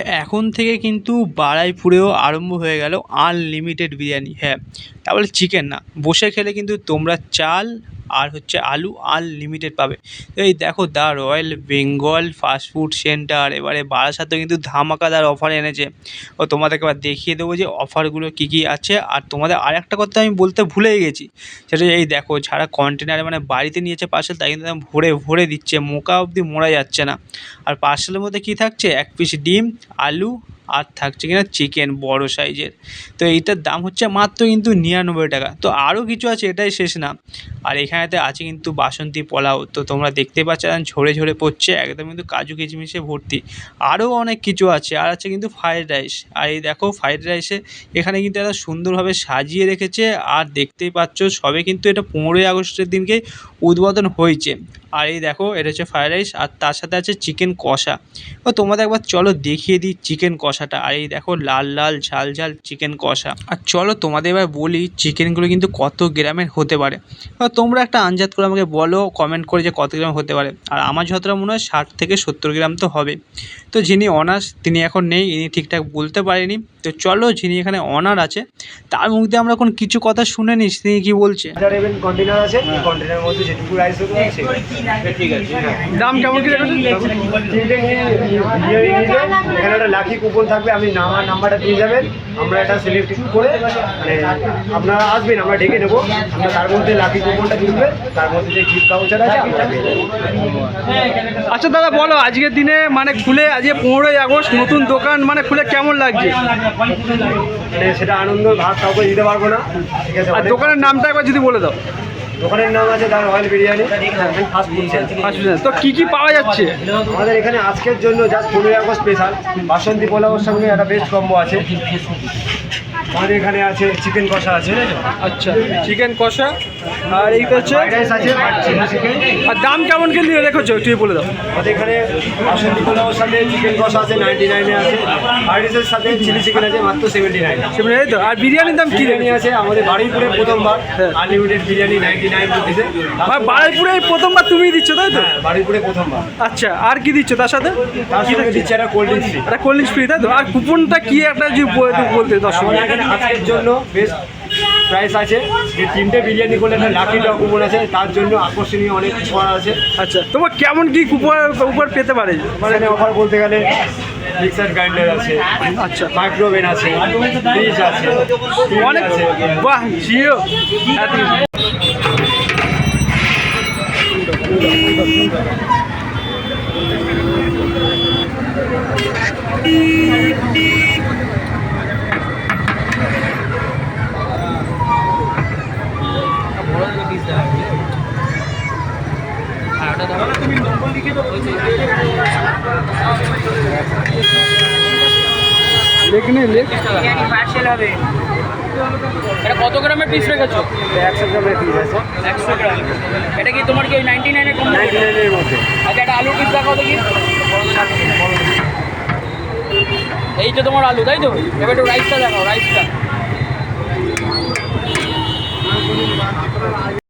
এখন থেকে কিন্তু বারাইপুরেও আরম্ভ হয়ে গেল আনলিমিটেড বিরিয়ানি। হ্যাঁ তা বলে চিকেন না। বসে খেলে কিন্তু তোমরা চাল আর হচ্ছে আলু আনলিমিটেড পাবে। তো এই দেখো the royal Bengal fast food centre, এবারে বারাসাতেও কিন্তু ধামাকাদার অফার এনেছে। ও তোমাদেরকে এবার দেখিয়ে দেবো যে অফারগুলো কী কী আছে। আর তোমাদের আর একটা কথা আমি বলতে ভুলেই গেছি, সেটা এই দেখো যারা কন্টেনারে মানে বাড়িতে নিয়েছে পার্সেল তাই কিন্তু ভরে ভরে দিচ্ছে, মোকা অবধি মোড়া যাচ্ছে না। আর পার্সেলের মধ্যে কী থাকছে? এক পিস ডিম, আলু আর থাকছে কিনা চিকেন বড় সাইজের। তো এইটার দাম হচ্ছে মাত্র কিন্তু নিরানব্বই টাকা। তো আরও কিছু আছে, এটাই শেষ না। আর এখানেতে আছে কিন্তু বাসন্তী পোলাও। তো তোমরা দেখতে পাচ্ছ ঝরে ঝরে পড়ছে, একদম কিন্তু কাজু কিচমিচে ভর্তি। আরও অনেক কিছু আছে, আর আছে কিন্তু ফ্রায়েড রাইস। আর এই দেখো ফ্রায়েড রাইসে এখানে কিন্তু এত সুন্দরভাবে সাজিয়ে রেখেছে, আর দেখতেই পাচ্ছ, সবে কিন্তু এটা পনেরোই আগস্টের দিনকে উদ্বোধন হয়েছে। আর এই দেখো, এটা হচ্ছে ফ্রায়েড রাইস, আর তার সাথে আছে চিকেন কষা। ও তোমাদের একবার চলো দেখিয়ে দিই চিকেন কষাটা। আর এই দেখো লাল লাল ঝাল ঝাল চিকেন কষা। আর চলো তোমাদের এবার বলি চিকেনগুলো কিন্তু কত গ্রামের হতে পারে। এবার তোমরা একটা আন্দাজ করে আমাকে বলো কমেন্ট করে যে কত গ্রাম হতে পারে। আর আমার যতটা মনে হয় ষাট থেকে সত্তর গ্রাম তো হবে। তো যিনি অনার্স তিনি এখন নেই ইনি ঠিকঠাক বলতে পারেনি। তো চলো যিনি এখানে অনার আছে তার মুখ দিয়ে আমরা এখন কিছু কথা শুনে নিস তিনি কী বলছে? কন্টেনার আছে কন্টেনারের মধ্যে যেটুকু রাইস হতে পারে সেটাই। ঠিক আছে। দাম কেমন কি এখানে একটা কুপন থাকবে আপনি নাম্বার নাম্বারটা দিয়ে যাবেন। আমরা এটা সিলেক্ট করে মানে আপনারা আসবেন আমরা ডেকে নেব। আমরা তার মধ্যে লাকি কুপনটা কিনবে তার মধ্যে যে গিফট কাউচার আছে আমরা আচ্ছা দাদা বলো আজকের দিনে মানে খুলে আজকে পনেরোই আগস্ট নতুন দোকান মানে খুলে কেমন লাগছে? মানে সেটা আনন্দ ভাগ কাউকে দিতে পারব না। ঠিক আছে আর দোকানের নামটা একবার যদি বলে দাও। দোকানের নাম আছে দার অয়েল বিরিয়ানি তো কি কি পাওয়া যাচ্ছে? আমাদের এখানে আজকের জন্য জাস্ট পনেরোই আগস্ট স্পেশাল বাসন্তী পোলাওর সঙ্গে একটা বেস্ট কম্বো আছে। আমাদের এখানে আছে চিকেন কষা আছে আচ্ছা চিকেন কষা আর এইটা হচ্ছে আর দাম কেমন কি নিয়ে রেখেছো একটু বলে দাও। আমাদের এখানে বাসন্তী পোলাওর সাথে চিকেন কষা আছে নাইনটি নাইনে আছে রাইসের সাথে চিলি চিকেন আছে মাত্র সেভেন্টি নাইন সেখানে এই তো আর বিরিয়ানির দাম কি বিরিয়ানি আছে আমাদের বাড়িপুরে প্রথমবার হ্যাঁ। আনলিমিটেড বিরিয়ানি নাইনটি নাইন আর বারাইপুরে প্রথমবার তুমি দিচ্ছ তাই তো? হ্যাঁ বাড়িপুরে প্রথমবার আচ্ছা আর কি দিচ্ছ তার সাথে? তার সঙ্গে দিচ্ছে? একটা কোল্ড ড্রিঙ্কস একটা কোল্ড ড্রিঙ্কস ফ্রি তাই তো? আর কুপনটা কি একটা যদি বলতে দর্শক এখানে আজকের জন্য বেস্ট প্রাইস আছে। যে তিনটে বিরিয়ানি করলে একটা লাকি ড্র কুপন আছে তার জন্য আকর্ষণীয় অনেক কিছু করা আছে। আচ্ছা তোমার কেমন কি কুপন উপর পেতে পারে? মানে অফার বলতে গেলে মিক্সার গ্রাইন্ডার আছে আচ্ছা। মাইক্রোওভেন আছে ফ্রিজ আছে অনেক আছে। বাহ জিও। লেখ নে লেখ এটা কত গ্রামের পিস রেখেছো? একশো গ্রামের ফ্রিজ আছে। একশো গ্রাম। এটা কি তোমার কি নাইনটি নাইনের কম নাইনটি নাইনের মধ্যে। আচ্ছা একটা আলু পিস দেখাও দেখি। এই তো তোমার আলু তাই তো? এবার একটু রাইসটা দেখাও রাইসটা